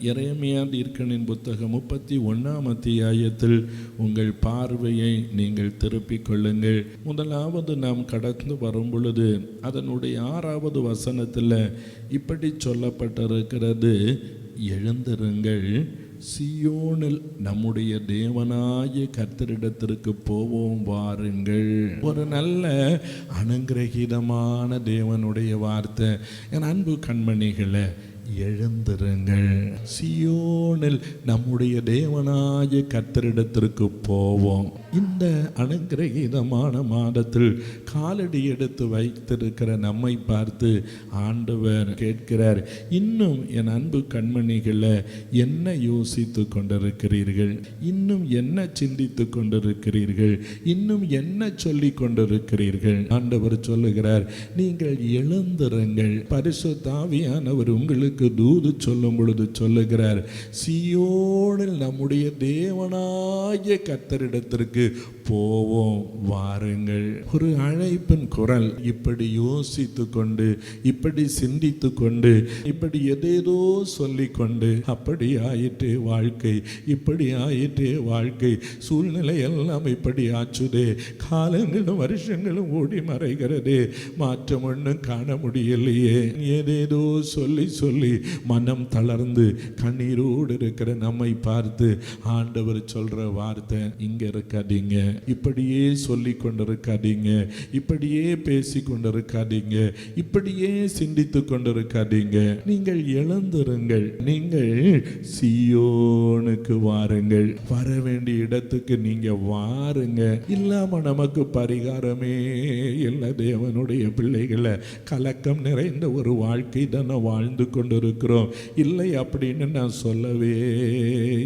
எரேமியா தீர்க்கனின் புத்தகம் முப்பத்தி ஒன்றாம் அத்தியாயத்தில் உங்கள் பார்வையை நீங்கள் திருப்பிக் கொள்ளுங்கள். முதலாவது நாம் கடந்து வரும் பொழுது அதனுடைய ஆறாவது வசனத்தில் இப்படி சொல்லப்பட்டிருக்கிறது. எழுந்திருங்கள் சியோனில் நம்முடைய தேவனாய கர்த்தரிடத்திற்கு போவோம் வாருங்கள். ஒரு நல்ல அனுகிரகிதமான தேவனுடைய வார்த்தை. என் அன்பு கண்மணிகளை எழுந்திருங்கள். சியோனில் நம்முடைய தேவனாய கத்தரிடத்திற்கு போவோம். இந்த அனுகிரகீதமான மாதத்தில் காலடி எடுத்து வைத்திருக்கிற நம்மை பார்த்து ஆண்டவர் கேட்கிறார் இன்னும் என் அன்பு கண்மணிகளை என்ன யோசித்து கொண்டிருக்கிறீர்கள்? இன்னும் என்ன சிந்தித்து கொண்டிருக்கிறீர்கள்? இன்னும் என்ன சொல்லி கொண்டிருக்கிறீர்கள்? ஆண்டவர் சொல்லுகிறார் நீங்கள் எழுந்திருங்கள். பரிசு தாவியானவர் உங்களுக்கு தூது சொல்லும் பொழுது சொல்லுகிறார் சியோனில் நம்முடைய தேவனாய கத்தரிடத்திற்கு போவோம் வாருங்கள். ஒரு அழைப்பின் குரல் இப்படி யோசித்து கொண்டு இப்படி சிந்தித்து கொண்டு இப்படி எதேதோ சொல்லி கொண்டு அப்படி ஆயிற்றே வாழ்க்கை இப்படி ஆயிற்றே வாழ்க்கை. சூழ்நிலை எல்லாம் இப்படி ஆச்சுதே. காலங்களும் வருஷங்களும் ஓடி மறைகிறது. மாற்றம் ஒன்றும் காண முடியலையே. ஏதேதோ சொல்லி சொல்லி மனம் தளர்ந்து கண்ணீரோடு இருக்கிற நம்மை பார்த்து ஆண்டவர் சொல்ற வார்த்தை இங்க இருக்காதீங்க. இப்படியே சொல்லி கொண்டிருக்காதீங்க. இப்படியே பேசி கொண்டிருக்காதீங்க. இப்படியே சிந்தித்து கொண்டிருக்காதீங்க. நீங்கள் எழுந்திருங்கள். நீங்கள் சியோனுக்கு வாருங்கள். வர வேண்டிய இடத்துக்கு நீங்க வாருங்க. இல்லாம நமக்கு பரிகாரமே இல்லை. தேவனுடைய பிள்ளைகளை கலக்கம் நிறைந்த ஒரு வாழ்க்கை தானே வாழ்ந்து கொண்டிருக்கிறோம். இல்லை அப்படின்னு நான் சொல்லவே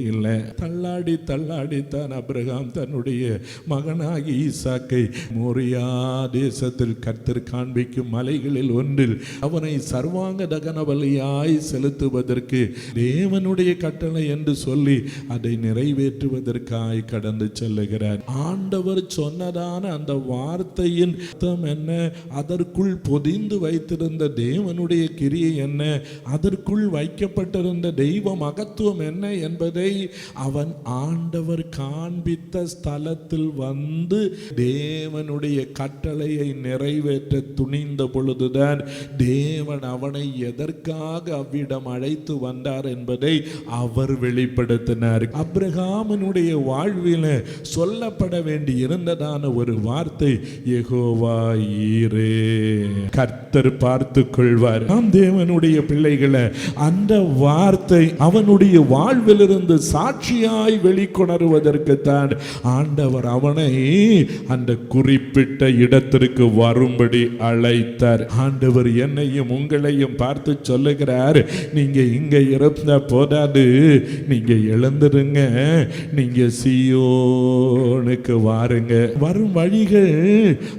இல்லை. தள்ளாடி தள்ளாடி தான் அப்ரஹாம் தன்னுடைய மகனாகி ஈசாக்கை மோரியா தேசத்தில் கர்த்தர் காண்பிக்கும் மலைகளில் ஒன்றில் அவனை சர்வாங்க தகன பலியாய் செலுத்துவதற்கு தேவனுடைய கட்டளை என்று சொல்லி அதை நிறைவேற்றுவதற்காய் கடந்து செல்லுகிறார். ஆண்டவர் சொன்னதான அந்த வார்த்தையின் அர்த்தம் என்ன? அதற்குள் பொதிந்து வைத்திருந்த தேவனுடைய கிரியை என்ன? அதற்குள் வைக்கப்பட்டிருந்த தெய்வ மகத்துவம் என்ன என்பதை அவன் ஆண்டவர் காண்பித்த ஸ்தலத்தில் வந்து தேவனுடைய கட்டளையை நிறைவேற்ற துணிந்த பொழுதுதான் தேவன் அவனை எதற்காக அவ்விடம் அழைத்து வந்தார் என்பதை அவர் வெளிப்படுத்தினார். அப்ரஹாமனுடைய வாழ்வில் சொல்லப்பட வேண்டி இருந்ததான ஒரு வார்த்தை எகோவா ஈரே. கர்த்தர் பார்த்து கொள்வார் நாம் தேவனுடைய பிள்ளைகளை அந்த வார்த்தை அவனுடைய வாழ்விலிருந்து சாட்சியாய் வெளிக்கொணருவதற்குத்தான் ஆண்டவர் அவனை அந்த குறிப்பிட்ட இடத்திற்கு வரும்படி அழைத்தார். ஆண்டவர் என்னையும் உங்களையும் பார்த்து சொல்லுகிறார் நீங்க இங்க இருந்த போதாது. நீங்க எழுந்துருங்க. நீங்க சியோனுக்கு வாருங்க. வரும் வழிகள்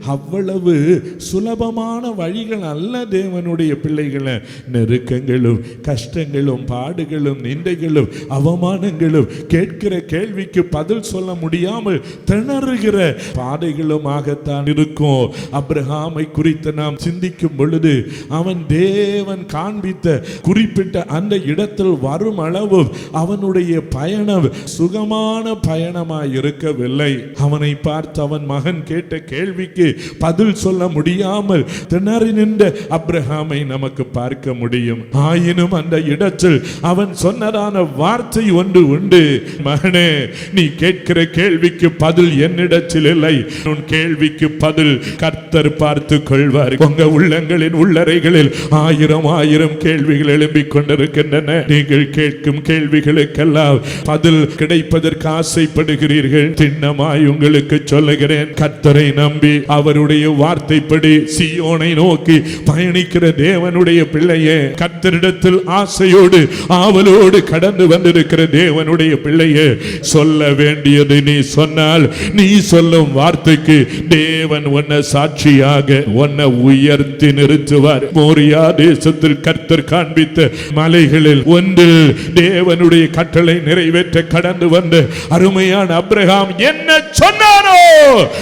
அவ்வளவு சுலபமான வழிகள் அல்ல தேவனுடைய பிள்ளைகளை. நெருக்கங்களும் கஷ்டங்களும் பாடுகளும் நிந்தைகளும் அவமானங்களும் கேட்கிற கேள்விக்கு பதில் சொல்ல முடியாமல் திணறுகிற பாதைகளுமாகத்தான் இருக்கும். அப்ரஹாமை குறித்து நாம் சிந்திக்கும் பொழுது அவன் தேவன் காண்பித்த குறிப்பிட்ட அந்த இடத்தில் வரும் அளவு அவனுடைய பயணம் சுகமான பயணமாய் இருக்கவில்லை அவனை பார்த்து அவன் மகன் கேட்ட கேள்விக்கு பதில் சொல்ல முடியாமல் திணறி நின்ற அப்ரஹாமை நமக்கு பார்க்க முடியும். ஆயினும் அந்த இடத்தில் அவன் சொன்னதான வார்த்தை ஒன்று உண்டு. மகனே நீ கேட்கிற கேள்விக்கு பதில் என்னிடத்தில் இல்லை உன் கேள்விக்கு பதில் கர்த்தர் பார்த்து கொள்வார். உங்க உள்ளங்களின் உள்ளறைகளில் ஆயிரம் ஆயிரம் கேள்விகள் எழும்பிக் கொண்டிருக்கின்றன. நீங்கள் கேட்கும் கேள்விகளுக்கெல்லாம் பதில் கிடைப்பதற்கு ஆசைப்படுகிறீர்கள். திண்ணமாய் உங்களுக்கு சொல்லுகிறேன். கர்த்தரை நம்பி அவருடைய வார்த்தைப்படி சியோனை நோக்கி பயணிக்கிற தேவனுடைய பிள்ளையே கர்த்தரிடத்தில் ஆசையோடு ஆவலோடு கடந்து வந்திருக்கிற தேவனுடைய பிள்ளையே சொல்ல வேண்டியது நீ சொன்னால் நீ சொல்லும் வார்த்தைக்கு தேவன் உன்னை சாட்சியாக உன்னை உயர்த்தி நிறுத்துவார். மோரியா தேசத்தில் கர்த்தர் காண்பித்த மலைகளில் ஒன்று தேவனுடைய கட்டளை நிறைவேற்ற கடந்து வந்த அருமையான அப்ரஹாம் என்ன சொன்னாரோ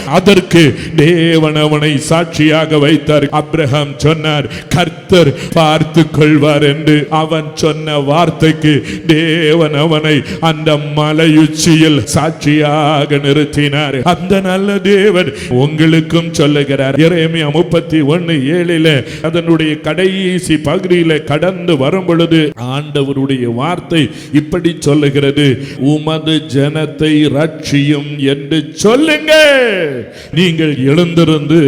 அதற்கு தேவன் அவனை சாட்சியாக வைத்தார். அப்ரஹாம் சொன்னார் கர்த்தர் பார்த்து கொள்வார் என்று அவன் சொன்ன வார்த்தைக்கு தேவன் அவனை அந்த மலையுச்சியில் சாட்சியாக நிறுத்தினார். அந்த நல்ல தேவன் உங்களுக்கும் சொல்லுகிறார். இறைமையா முப்பத்தி ஒன்னு ஏழில அதனுடைய கடைசி பகுதியில கடந்து வரும் பொழுது ஆண்டவருடைய வார்த்தை இப்படி சொல்லுகிறது. உமது ஜனத்தை ரட்சியும் என்று சொல்லுங்க. நீங்கள் எழுந்திருந்து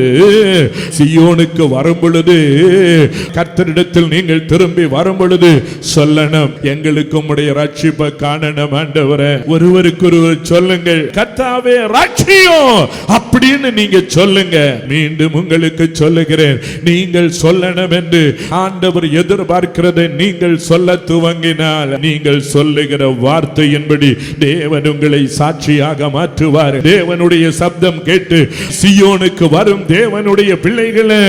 சியோனுக்கு வரும் பொழுது கர்த்தரிடத்தில் நீங்கள் திரும்பி வரும் பொழுது சொல்லணும். எங்களுக்கு உம்முடைய ரட்சிப்பை காணணும் ஆண்டவரை. ஒருவருக்கு ஒருவர் சொல்லுங்கள். கர்த்தாவே ரட்சியும் அப்படின்னு நீங்க சொல்லுங்க. மீண்டும் உங்களுக்கு சொல்லுகிறேன். நீங்கள் சொல்லணும் என்று ஆண்டவர் எதிர்பார்க்கிறதை நீங்கள் சொல்ல துவங்கினால் நீங்கள் சொல்லுகிற வார்த்தையின்படி தேவன் உங்களை சாட்சியாக மாற்றுவார். தேவனுடைய சப்தம் கேட்டு சியோனுக்கு வரும் தேவனுடைய பிள்ளைகளை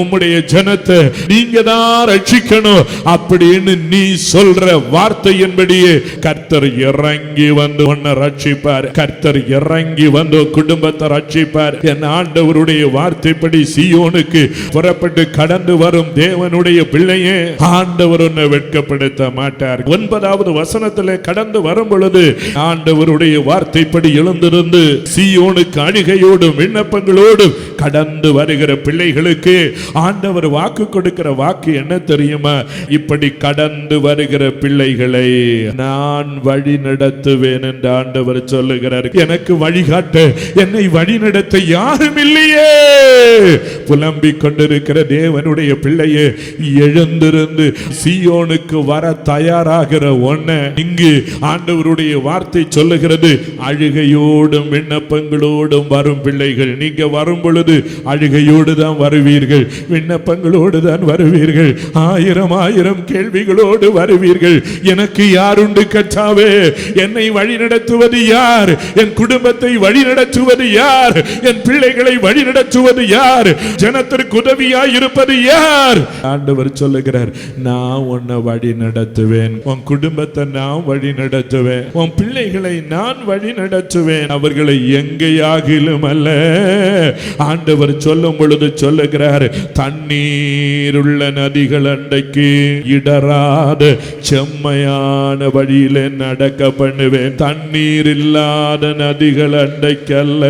உம்முடைய ஜனத்தை நீங்க தான் ரட்சிக்கணும் அப்படின்னு நீ சொல்ற வார்த்தையின்படியே கர்த்தர் இறங்கி வந்து உன்னை ரட்சிப்பார். கர்த்தர் இறங்கி வந்து குடும்பத்தை ரட்சிப்பார். என் ஆண்டவருடைய வார்த்தைப்படி சியோனுக்கு புறப்பட்டு கடந்து வரும் தேவனுடைய பிள்ளையே ஆண்டவர் உன்னை வெட்கப்படுத்த மாட்டார். ஒன்பதாவது வசனத்தில் கடந்து வரும் பொழுது ஆண்டவருடைய வார்த்தைப்படி எழுந்திருந்து சியோனுக்கு அழுகையோடும் விண்ணப்பங்களோடும் கடந்து வருகிற பிள்ளைகளுக்கு ஆண்டவர் வாக்கு கொடுக்கிற வாக்கு என்ன தெரியுமா? இப்படி கடந்து வருகிற பிள்ளைகளை நான் வழி நடத்துவேன் என்று ஆண்டவர் சொல்லுகிறார். எனக்கு காட்ட என்னை வழி நடத்த யாரும் இல்லையே. புலம்பிக் கொண்டிருக்கிற தேவனுடைய பிள்ளையே எழுந்திருந்து சியோனுக்கு வர தயாராகிற ஒன்ன இங்கு ஆண்டவருடைய வார்த்தை சொல்லுகிறது. அழுகையோடும் விண்ணப்பங்களோடும் வரும் பிள்ளைகள் நீங்க வரும் பொழுது அழுகையோடு தான் வருவீர்கள். விண்ணப்பங்களோடு தான் வருவீர்கள். ஆயிரம் ஆயிரம் கேள்விகளோடு வருவீர்கள். எனக்கு யாருண்டு கச்சாவே என்னை வழி நடத்துவது யார்? என் குடும்பத்தை வழி நடத்துவது யார்? என் பிள்ளைகளை வழி நடத்துவது யார்? ஜனத்திற்கு உதவியாய் இருப்பது யார்? ஆண்டவர் சொல்லுகிறார் நான் உன்னை வழி நடத்துவேன் உன் குடும்பத்தை நான் வழி நடத்துவேன் உன் பிள்ளைகளை நான் வழி நடத்துவேன் அவர்களை எங்கேயாகிலும் அல்ல. ஆண்டவர் சொல்லும் பொழுது சொல்லுகிறார் தண்ணீர் உள்ள நதிகள் அண்டைக்கு இடராத செம்மையான வழியில நடக்க பண்ணுவேன். தண்ணீர் இல்லாத நதிகள் அண்டைக்கல்ல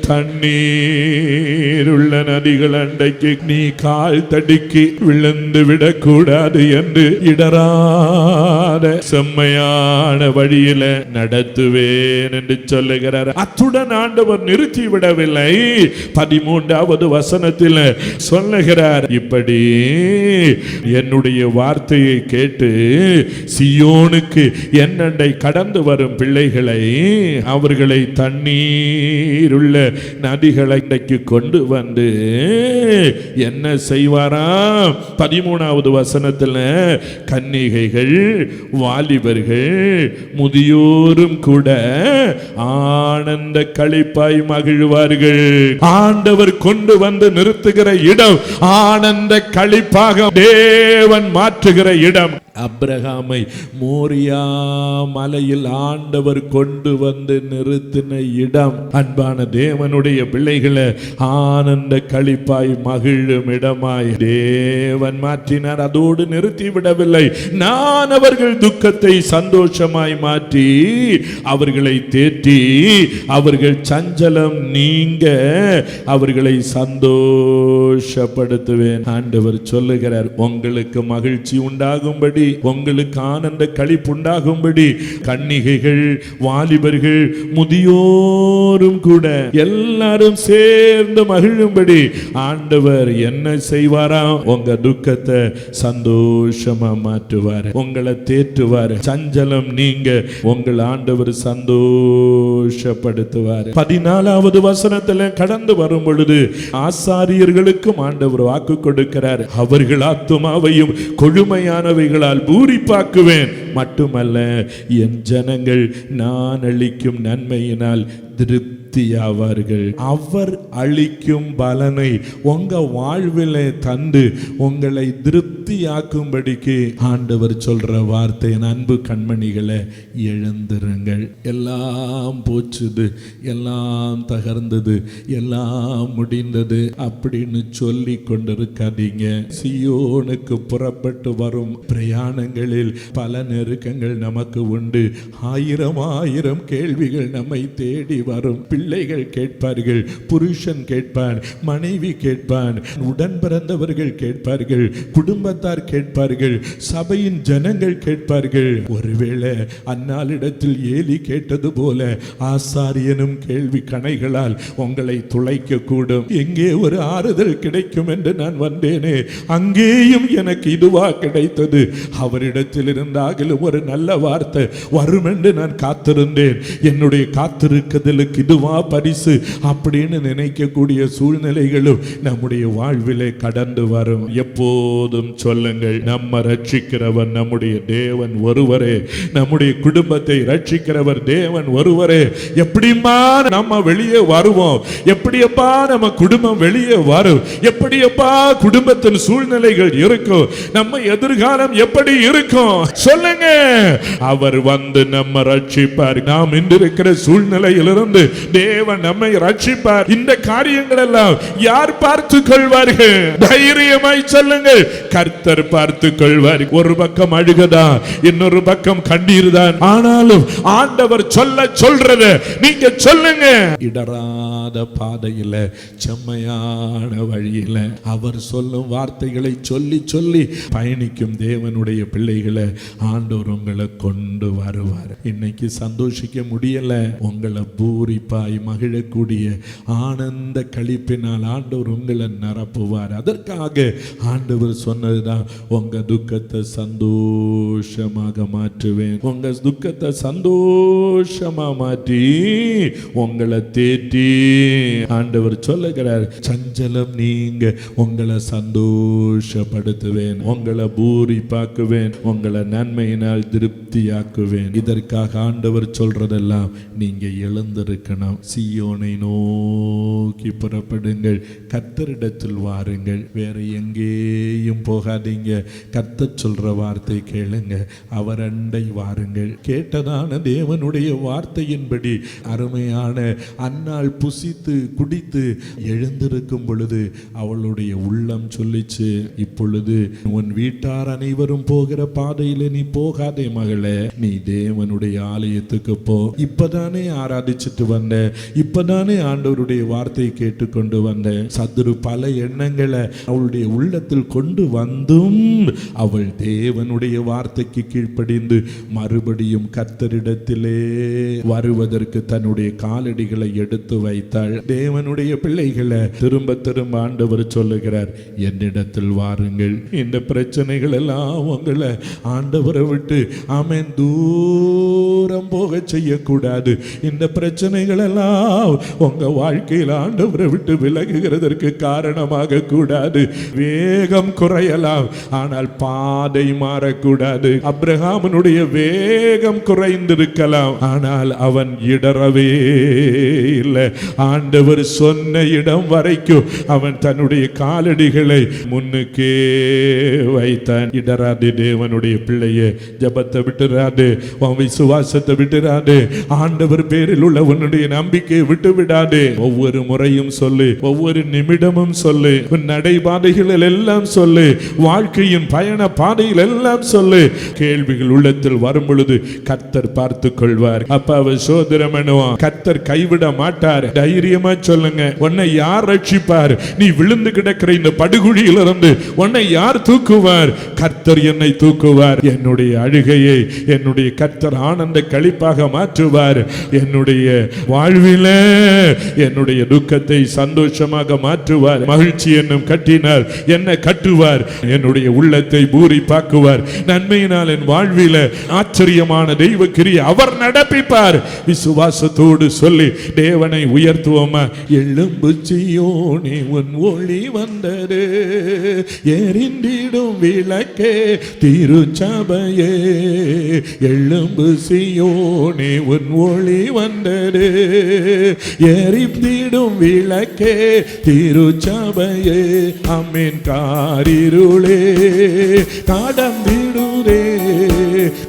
தண்ணீர் உள்ள நதிகள் அண்டைக்கு நீ கால் தடுக்கி விழுந்து விடக்கூடாது என்று இடராத செம்மையான வழியில நடத்துவேன் என்று சொல்லுகிறார். அத்துடன் ஆண்டவர் நிறுத்தி விடவில்லை. பதிமூன்றாவது வசனத்தில் சொல்லுகிறார். இப்படி என்னுடைய வார்த்தையை கேட்டு சியோனுக்கு என்னண்டை கடந்து வரும் பிள்ளைகளை அவர்களை தண்ணீருள்ள நதிகளை இன்றைக்கு கொண்டு வந்து என்ன செய்வாராம்? பதிமூணாவது வசனத்தில் கன்னிகைகள் வாலிபர்கள் முதியோரும் கூட ஆனந்த களிப்பாய் மகிழ்வார்கள். ஆண்டவர் கொண்டு வந்து நிறுத்துகிற இடம் ஆனந்த களிப்பாக தேவன் மாற்றுகிற இடம். அப்ரஹாமை மோரியா மலையில் ஆண்டவர் கொண்டு வந்து நிறுத்து செலுத்தின இடம் அன்பான தேவனுடைய பிள்ளைகளை ஆனந்த கழிப்பாய் மகிழும் இடமாய். தேவன் மாற்றினார் அதோடு நிறுத்தி விடவில்லை. நான் அவர்கள் துக்கத்தை சந்தோஷமாய் மாற்றி அவர்களை தேற்றி அவர்கள் சஞ்சலம் நீங்க அவர்களை சந்தோஷப்படுத்துவேன். ஆண்டவர் சொல்லுகிறார் உங்களுக்கு மகிழ்ச்சி உண்டாகும்படி உங்களுக்கு ஆனந்த களிப்பு உண்டாகும்படி கன்னிகைகள் வாலிபர்கள் எல்லோரும் கூட எல்லாரும் சேர்ந்து மகிழும்படி ஆண்டவர் என்ன செய்வாரா? உங்க துக்கத்தை சந்தோஷமா மாற்றுவார். உங்களை தேற்றுவார். சஞ்சலம் நீங்க உங்கள் ஆண்டவர் சந்தோஷப்படுத்துவார். பதினாலாவது வசனத்துல கடந்து வரும் பொழுது ஆசாரியர்களுக்கும் ஆண்டவர் வாக்கு கொடுக்கிறார். அவர்கள் ஆத்துமாவையும் கொழுமையானவைகளால் பூரிப்பாக்குவேன். மட்டுமல்ல என் ஜனங்கள் நான் அளிக்கும் நன்மையினால் திருப்தி திருப்தியாவார்கள் அவர் அளிக்கும் பலனை உங்க வாழ்விலே தந்து உங்களை திருப்தியாக்கும்படிக்கு ஆண்டவர் சொல்ற வார்த்தை அன்பு கண்மணிகளை எழுந்திருங்கள். எல்லாம் போச்சுது எல்லாம் தகர்ந்தது எல்லாம் முடிந்தது அப்படின்னு சொல்லி கொண்டிருக்காதீங்க. சியோனுக்கு புறப்பட்டு வரும் பிரயாணங்களில் பல நெருக்கங்கள் நமக்கு உண்டு. ஆயிரம் ஆயிரம் கேள்விகள் நம்மை தேடி வரும். பிள்ளைகள் கேட்பார்கள் புருஷன் கேட்பான் மனைவி கேட்பான் உடன் பிறந்தவர்கள் கேட்பார்கள் குடும்பத்தார் கேட்பார்கள் சபையின் ஜனங்கள் கேட்பார்கள். ஒருவேளை அந்நாளிடத்தில் ஏலி கேட்டது போல ஆசாரியனும் கேள்வி கணைகளால் உங்களை துளைக்க கூடும் எங்கே ஒரு ஆறுதல் கிடைக்கும் என்று நான் வந்தேனே அங்கேயும் எனக்கு இதுவா கிடைத்தது. அவரிடத்தில் இருந்தாகிலும் ஒரு நல்ல வார்த்தை வரும் என்று நான் காத்திருந்தேன். என்னுடைய காத்திருக்குதலுக்கு இதுவா பரிசு அப்படின்னு நினைக்கக்கூடிய சூழ்நிலைகளும் நம்முடைய வாழ்விலே கடந்து வரும். எப்போதும் சொல்லுங்கள் நம்ம ரட்சிக்கிறவர் நம்முடைய தேவன் ஒருவரே. நம்முடைய குடும்பத்தை ரட்சிக்கிறவர் தேவன் ஒருவரே. எப்படிமா நம்ம வெளியே வருவோம்? எப்படியப்பா நம்ம குடும்பம் வெளியே வரும்? எப்படியப்பா குடும்பத்தின் சூழ்நிலைகள் இருக்கும்? நம்ம எதிர்காலம் எப்படி இருக்கும்? சொல்லுங்க. அவர் வந்து நம்ம ரட்சிப்பார். நாம் இன்றிருக்கிற சூழ்நிலையிலிருந்து தேவன் நம்மை ரட்சிப்பார் இந்த காரியங்கள் எல்லாம் யார் பார்த்து கொள்வார்கள்? தைரியமாய் சொல்லுங்கள். கர்த்தர் பார்த்து கொள்வார். ஒரு பக்கம் அழுகதா இன்னொரு பக்கம் கண்ணீர் தான். ஆனாலும் ஆண்டவர் சொல்ல சொல்றத நீங்க சொல்லுங்க இடராத பாதையில செம்மையான வழியில அவர் சொல்லும் வார்த்தைகளை சொல்லி சொல்லி பயணிக்கும் தேவனுடைய பிள்ளைகளை ஆண்டவர் உங்களை கொண்டு வருவார். இன்னைக்கு சந்தோஷிக்க முடியல. உங்களை பூரிப்பாய் மகிழக்கூடிய ஆனந்த கழிப்பினால் ஆண்டவர் உங்களை நிரப்புவார். அதற்காக ஆண்டவர் சொன்னதுதான் உங்க துக்கத்தை சந்தோஷமாக மாற்றுவேன். உங்க துக்கத்தை சந்தோஷமா மாற்றி உங்களை தேற்றி. ஆண்டவர் சொல்லுகிறார் சஞ்சலம் நீங்க உங்களை சந்தோஷப்படுத்துவேன். உங்களை பூரிப்பாக்குவேன். உங்களை நன்மையினால் திருப்தியாக்குவேன். இதற்காக ஆண்டவர் சொல்றதெல்லாம் நீங்க எழுந்திருக்கணும். சியோனை நோக்கி புறப்படுங்கள். கத்தரிடத்தில் வாருங்கள். வேற எங்கேயும் போகாதீங்க. கத்த சொல்ற வார்த்தை கேளுங்க. அவர் அண்டை வாருங்கள். கேட்டதான தேவனுடைய வார்த்தையின்படி அருமையான அன்னாள் புசித்து குடித்து எழுந்திருக்கும் பொழுது அவளுடைய உள்ளம் சொல்லிச்சு இப்பொழுது உன் வீட்டார் அனைவரும் போகிற பாதையில நீ போகாதே மகளே. நீ தேவனுடைய ஆலயத்துக்கு போ. இப்பதானே ஆராதிச்சுட்டு வந்த. இப்பதானே ஆண்டவருடைய வார்த்தையை கேட்டுக்கொண்டு வந்த. சத்துரு பல எண்ணங்களை அவளுடைய உள்ளத்தில் கொண்டு வந்தும் அவள் தேவனுடைய வார்த்தைக்கு கீழ்ப்படிந்து மறுபடியும் கத்தரிடத்திலே வருவதற்கு தன்னுடைய காலடிகளை எடுத்து வைத்தாள். தேவனுடைய பிள்ளைகளை திரும்ப திரும்ப ஆண்டவர் சொல்லுகிறார் என்னிடத்தில் வாருங்கள். இந்த பிரச்சனைகள் எல்லாம் உங்களை ஆண்டவரை விட்டு ஆமென் தூரம் போக செய்யக்கூடாது. இந்த பிரச்சனைகள் எல்லாம் உங்க வாழ்க்கையில் ஆண்டவரை விட்டு விலகுகிறதற்கு காரணமாக கூடாது. வேகம் குறையலாம் ஆனால் பாதை மாறக்கூடாது. அப்ரஹாமனுடைய வேகம் குறைந்திருக்கலாம் ஆனால் அவன் இடறவே இல்லை. ஆண்டவர் சொன்ன இடம் வரைக்கும் அவன் தன்னுடைய காலடிகளை முன்னுக்கே வைத்தான். இடராது தேவனுடைய பிள்ளைய ஜபத்தை விட்டுறாது உன் விசுவாசத்தை விட்டுறாது. ஆண்டவர் பேரில் உள்ள உன்னுடைய நம்பிக்கையை விட்டு விடாது ஒவ்வொரு முறையும் சொல்லு ஒவ்வொரு நிமிடமும் சொல்லு உன் நடைபாதைகளில் எல்லாம் சொல்லு வாழ்க்கையின் பயண பாதையில் எல்லாம் சொல்லு. கேள்விகள் உள்ளத்தில் வரும் பொழுது கத்தர் பார்த்து கொள்வார். அப்ப அவர் சோதரம் பண்ணுவான் கர்த்தர் கைவிட மாட்டார். தைரியமா சொல்லுங்க உன்னை யார் ரட்சிப்பார்? நீ விழுந்து கிடக்கிற இந்த படுகுழியில் இருந்து உன்னை யார் தூக்குவார்? கர்த்தர் என்னை தூக்குவார். என்னுடைய அழுகையை என்னுடைய கர்த்தர் ஆனந்த கழிப்பாக மாற்றுவார். என்னுடைய வாழ் வாழ்வில என்னுடைய துக்கத்தை சந்தோஷமாக மாற்றுவார். மகிழ்ச்சி என்னும் கட்டினார் என்ன கட்டுவார். என்னுடைய உள்ளத்தை பூரிப்பாக்குவார். நன்மையினால் என் வாழ்வில ஆச்சரியமான தெய்வ கிரியை அவர் நடப்பிப்பார். விசுவாசத்தோடு சொல்லி தேவனை உயர்த்துவோமா? எழும்பு சியோனே உன் ஒளி வந்தது. எரிந்திடும் விளக்கே திருச்சபையே. எழும்பு சியோனே உன் ஒளி வந்தது. எரித்திடும் விளக்கே திருச்சபையே. அம்மின் காரிருளே கடந்திடுரே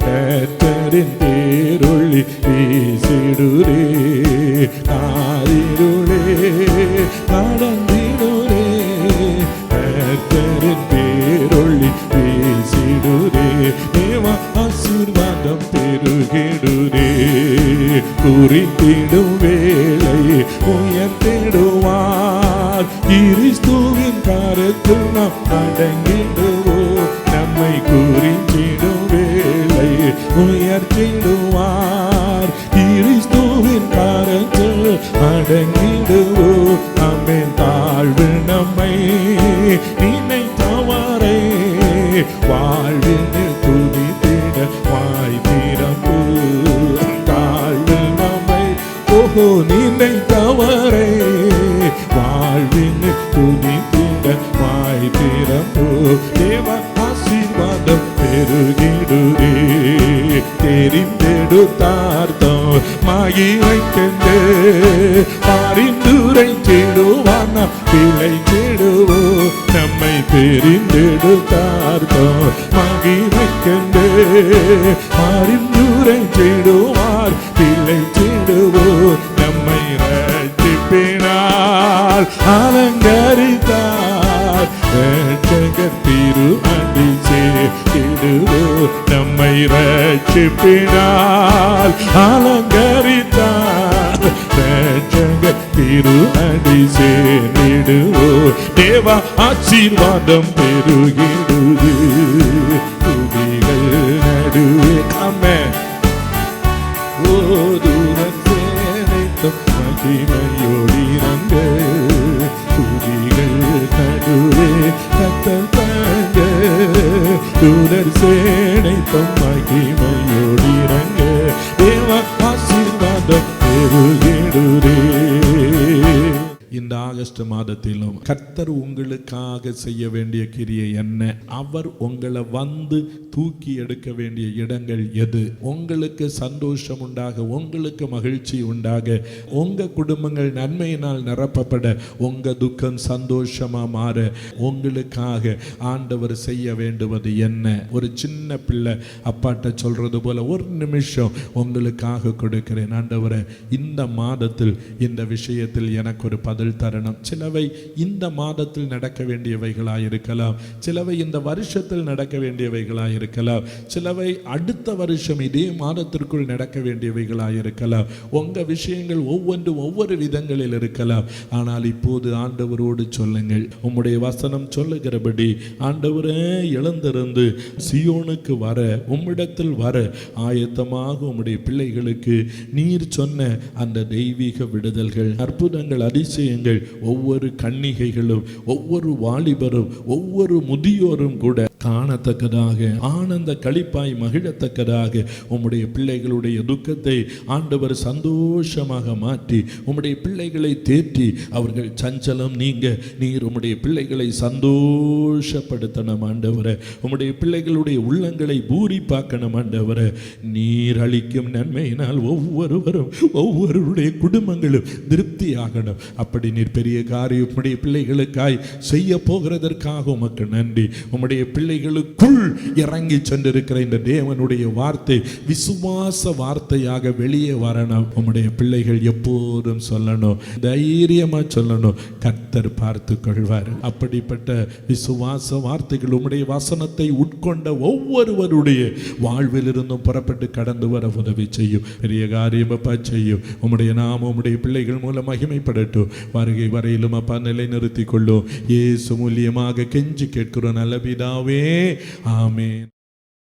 கத்தரின் தேருளி வீசிடுரே காரிருளே குறித்திடும் வேலை உயர்த்திடுவார். கிறிஸ்துவின் கருத்தில் நாம் அடங்கிடுவோம். நம்மை குறித்திடும் வேலை உயர்த்திடுவார். கிறிஸ்துவின் கருத்தில் அடங்கிடுவோம். நம்மை தாழ்வு நம்மை நினைத்தவரை. வாழ்வில் தேவ ஆசீர்வாதம் பெருகிடுதே தெரிந்தெடுத்தார்த்தம் மகிழ்க்கென்று பாரிந்துரை தேடுவான பிழை தேடுவோ. நம்மை தெரிந்தெடுத்தார்த்தம் மகிழ்க்கென்று பாரிந்துரை தேடுவார் பிழை தேடுவோ. நம்மை ரட்சிப்பினால் அலங்கரி நம்மை ரட்சிப்பினால் அலங்கரித்தார். ரட்சகர் திரு அடி சேர்ந்திடுவோ தேவா ஆசீர்வாதம் பெருகிடுது. துதிகள் நடுவே அம்மன் ஓதுரத்தேனைத்தும் மகிமையோடிரங்க துதிகள் நடுவே கத்தல் தாங்க. தூதர் சே மகிமையோடிரங்க கர்த்தர் உங்களுக்காக செய்ய வேண்டிய கிரியை என்ன? அவர் உங்களை வந்து தூக்கி எடுக்க வேண்டிய இடங்கள் எது? உங்களுக்கு சந்தோஷம் உண்டாக உங்களுக்கு மகிழ்ச்சி உண்டாக உங்க குடும்பங்கள் நன்மையினால் நிரப்பப்பட உங்க துக்கம் சந்தோஷமா மாற உங்களுக்காக ஆண்டவர் செய்ய வேண்டுவது என்ன? ஒரு சின்ன பிள்ளை அப்பாட்ட சொல்றது போல ஒரு நிமிஷம் உங்களுக்காக கொடுக்கிறேன். ஆண்டவரை இந்த மாதத்தில் இந்த விஷயத்தில் எனக்கு ஒரு பதில் தரணும். சிலவை இந்த இந்த மாதத்தில் நடக்க வேண்டியவைகளாக இருக்கலாம். சிலவை இந்த வருஷத்தில் நடக்க வேண்டியவைகளாக இருக்கலாம். சிலவை அடுத்த வருஷம் இதே மாதத்திற்குள் நடக்க வேண்டியவைகளாக இருக்கலாம். உங்க விஷயங்கள் ஒவ்வொன்றும் ஒவ்வொரு விதங்களில் இருக்கலாம். ஆனால் இப்போது ஆண்டவரோடு சொல்லுங்கள். உம்முடைய வசனம் சொல்லுகிறபடி ஆண்டவரே எழுந்திருந்து சியோனுக்கு வர உம்மிடத்தில் வர ஆயத்தமாக உம்முடைய பிள்ளைகளுக்கு நீர் சொன்ன அந்த தெய்வீக விடுதல்கள் அற்புதங்கள் அதிசயங்கள் ஒவ்வொரு குழந்தைகளும் ஒவ்வொரு வாலிபரும் ஒவ்வொரு முதியோரும் கூட காணத்தக்கதாக ஆனந்த களிப்பாய் மகிழத்தக்கதாக உம்முடைய பிள்ளைகளுடைய துக்கத்தை ஆண்டவர் சந்தோஷமாக மாற்றி உம்முடைய பிள்ளைகளை தேற்றி அவர்கள் சஞ்சலம் நீங்க நீர் உம்முடைய பிள்ளைகளை சந்தோஷப்படுத்தணும் ஆண்டவரை. உம்முடைய பிள்ளைகளுடைய உள்ளங்களை பூரிப்பாக்கணும் ஆண்டவரை. நீர் அளிக்கும் நன்மையினால் ஒவ்வொருவரும் ஒவ்வொருடைய குடும்பங்களும் திருப்தி ஆகணும் அப்படி நீர் பெரிய காரியம் உம்முடைய பிள்ளைகளுக்காய் செய்ய போகிறதற்காக உமக்கு நன்றி. உம்முடைய பிள்ளை பிள்ளைகளுக்குள் இறங்கி சென்றிருக்கிற இந்த தேவனுடைய வார்த்தை விசுவாச வார்த்தையாக வெளியே வரணும். உம்முடைய பிள்ளைகள் எப்போதும் சொல்லணும். தைரியமா சொல்லணும். கர்த்தர் பார்த்து கொள்வார். அப்படிப்பட்ட விசுவாச வார்த்தைகள் உம்முடைய வசனத்தை உட்கொண்ட ஒவ்வொருவருடைய வாழ்விலிருந்தும் புறப்பட்டு கடந்து வர உதவி செய்யும். பெரிய காரியம் அப்பா செய்யும். உம்முடைய நாம உம்முடைய பிள்ளைகள் மூலம் மகிமைப்படட்டும். வருகை வரையிலும் அப்பா நிலைநிறுத்திக் கொள்ளும். இயேசு மூலியமாக கெஞ்சி கேட்கிறோம். நல்ல பிதாவே ஆமென்